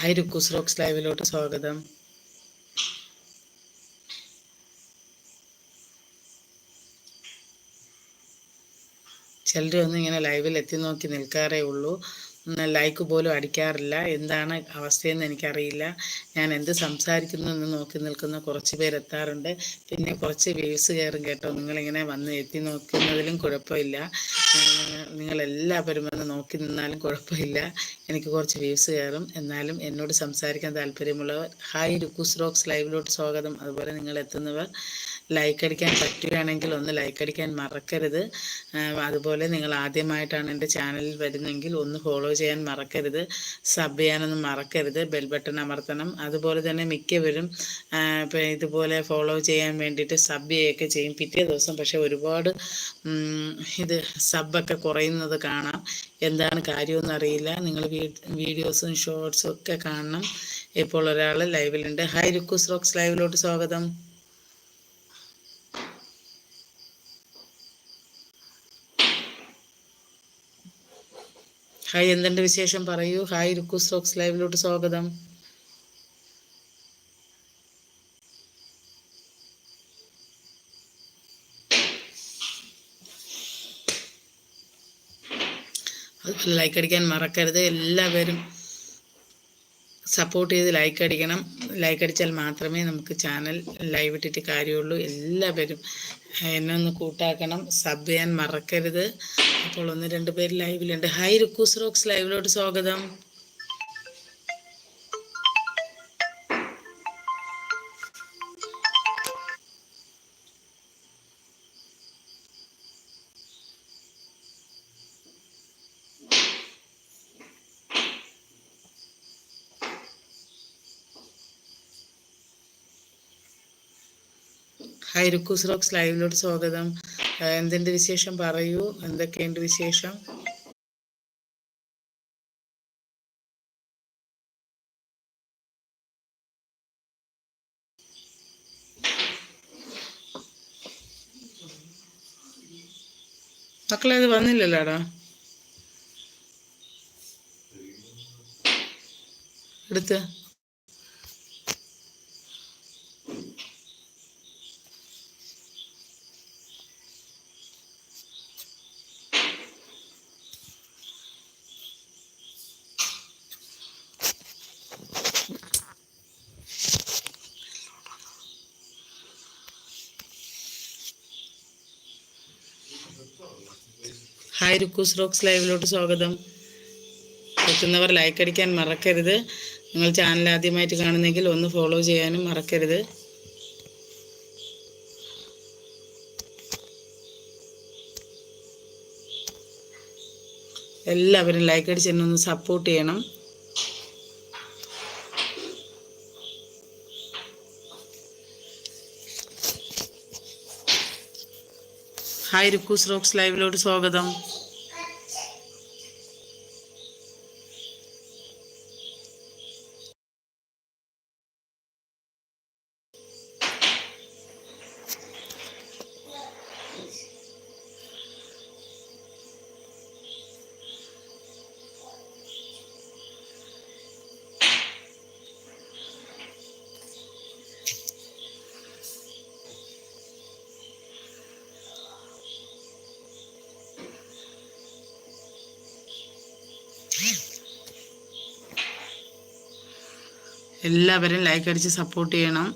Hi രുക്കൂസ് rocks ലൈവിലോട്ട് സ്വാഗതം. ചിലരൊന്നും ഇങ്ങനെ ലൈവിൽ എത്തി നോക്കി നിൽക്കാറേ ഉള്ളൂ. ലൈക്ക് പോലും അടിക്കാറില്ല. എന്താണ് അവസ്ഥയെന്ന് എനിക്കറിയില്ല. ഞാൻ എന്ത് സംസാരിക്കുന്നു എന്ന് നോക്കി നിൽക്കുന്ന കുറച്ച് പേരെത്താറുണ്ട് പിന്നെ കുറച്ച് വ്യൂസ് കയറും കേട്ടോ. നിങ്ങളിങ്ങനെ വന്ന് എത്തി നോക്കുന്നതിലും കുഴപ്പമില്ല. നിങ്ങളെല്ലാവരും വന്ന് നോക്കി നിന്നാലും കുഴപ്പമില്ല. എനിക്ക് കുറച്ച് വ്യൂസ് കയറും. എന്നാലും എന്നോട് സംസാരിക്കാൻ താല്പര്യമുള്ളവർ ഹായ് രുക്കൂസ് റോക്സ് ലൈവിലോട്ട് സ്വാഗതം. അതുപോലെ നിങ്ങൾ എത്തുന്നവർ ലൈക്ക് അടിക്കാൻ പറ്റുകയാണെങ്കിൽ ഒന്ന് ലൈക്ക് അടിക്കാൻ മറക്കരുത്. അതുപോലെ നിങ്ങൾ ആദ്യമായിട്ടാണ് എന്റെ ചാനലിൽ വരുന്നതെങ്കിൽ ഒന്ന് ഫോളോ ചെയ്യാൻ മറക്കരുത്. സബ് ചെയ്യാനൊന്നും മറക്കരുത്. ബെൽ ബട്ടൺ അമർത്തണം. അതുപോലെ തന്നെ മിക്കവരും ഇതുപോലെ ഫോളോ ചെയ്യാൻ വേണ്ടിയിട്ട് സബ് ചെയ്യുകയൊക്കെ ചെയ്യും. പിറ്റേ ദിവസം പക്ഷേ ഒരുപാട് ഇത് സബ്ബൊക്കെ കുറയുന്നത് കാണാം. എന്താണ് കാര്യമൊന്നും അറിയില്ല. നിങ്ങൾ വീഡിയോസും ഷോർട്സും ഒക്കെ കാണണം. ഇപ്പോൾ ഒരാൾ ലൈവിലുണ്ട് ഹൈ രുക്കൂസ് റോക്സ് ലൈവിലോട്ട് സ്വാഗതം. ഹായ് എന്തുണ്ട് വിശേഷം? പറയൂ. ഹായ് രുക്കു സ്റ്റോക്സ് ലൈവിലോട്ട് സ്വാഗതം. ലൈക്ക് അടിക്കാൻ മറക്കരുത്. എല്ലാവരും സപ്പോർട്ട് ചെയ്ത് ലൈക്ക് അടിക്കണം. ലൈക്ക് അടിച്ചാൽ മാത്രമേ നമുക്ക് ചാനൽ ലൈവ് ഇട്ടിട്ട് കാര്യമുള്ളൂ. എല്ലാവരും എന്നെ ഒന്ന് കൂട്ടാക്കണം. സബ് ചെയ്യാൻ മറക്കരുത്. അപ്പോൾ ഒന്ന് രണ്ട് പേര് ലൈവിലുണ്ട്. ഹായ് റുക്കൂസ് റോക്സ് ലൈവിലോട്ട് സ്വാഗതം. ഹൈ റുക്കൂസ് റോക്സ് ലൈവിലോട്ട് സ്വാഗതം. എന്തിന്റെ വിശേഷം? പറയൂ. എന്തൊക്കെയുണ്ട് വിശേഷം? മക്കളെ അത് വന്നില്ലല്ലോടാ എടുത്ത്. ഹായ് രുക്കൂസ് റോക്സ് ലൈവിലോട്ട് സ്വാഗതം. എത്തുന്നവർ ലൈക്ക് അടിക്കാൻ മറക്കരുത്. നിങ്ങൾ ചാനൽ ആദ്യമായിട്ട് കാണുന്നെങ്കിൽ ഒന്ന് ഫോളോ ചെയ്യാനും മറക്കരുത്. എല്ലാവരും ലൈക്ക് അടിച്ച് എന്നെ ഒന്ന് സപ്പോർട്ട് ചെയ്യണം. ഹായ് രുക്കൂസ് റോക്സ് ലൈവിലോട്ട് സ്വാഗതം. എല്ലാവരും ലൈക്ക് അടിച്ച് സപ്പോർട്ട് ചെയ്യണം.